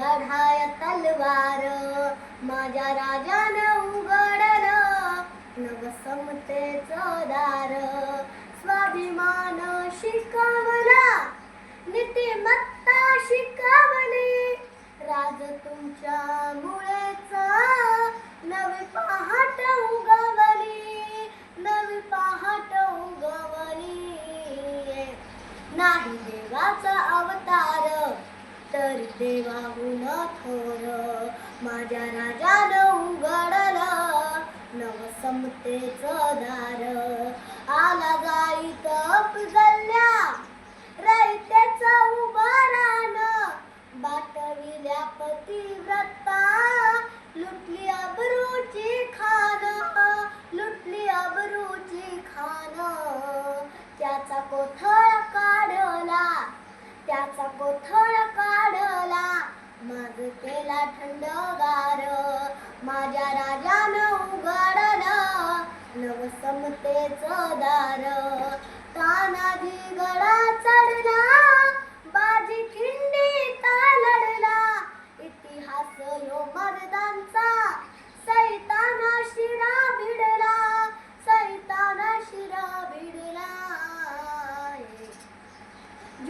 लढाय तलवार माझ्या राजानं उघडलं नवसमतेचं दार. स्वाभिमान शिकवला नीतिमत्ता शिकवली. राज तुमच्या मुळेच नवी पहाट उगवली नवी पहाट उगवली. नाही देवाचा अवतार तरी देवाहून थोर माझ्या राजानं उघडलं नवसमतेचं दार. आला जाईत गल्ल्या रयतेचा उभारान. बाटविल्या पतिव्रता लुटली अबरूची खान. लुटली अबरूची खान. त्याचा कोथळ काढला. त्याचा कोथळ काढला. मग केला थंडगार माझ्या राजानं उघडलं. नवसमतेचं दार. तानाजी गळा चढ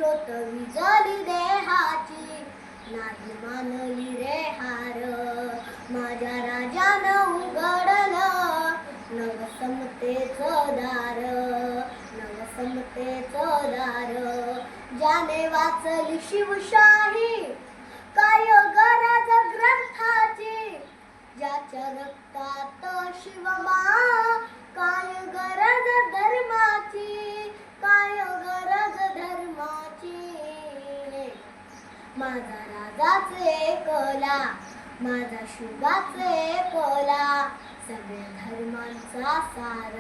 ज्योत विजली देहाची नाही मानली रे हार. माझ्या राजान उघडलं नवसमतेच दार. नवसमतेच दार. ज्याने वाचली शिवशाही काय गरज ग्रंथा माझा राजाचे कला माझा शुभाचे कला. सगळ्या धर्मांचा सार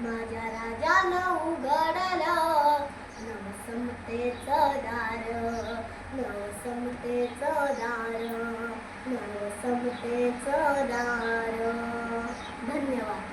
माझ्या राजानं उघडलं. नवसमतेचं दार नवसमतेचं दार नवसमतेचं दार. धन्यवाद.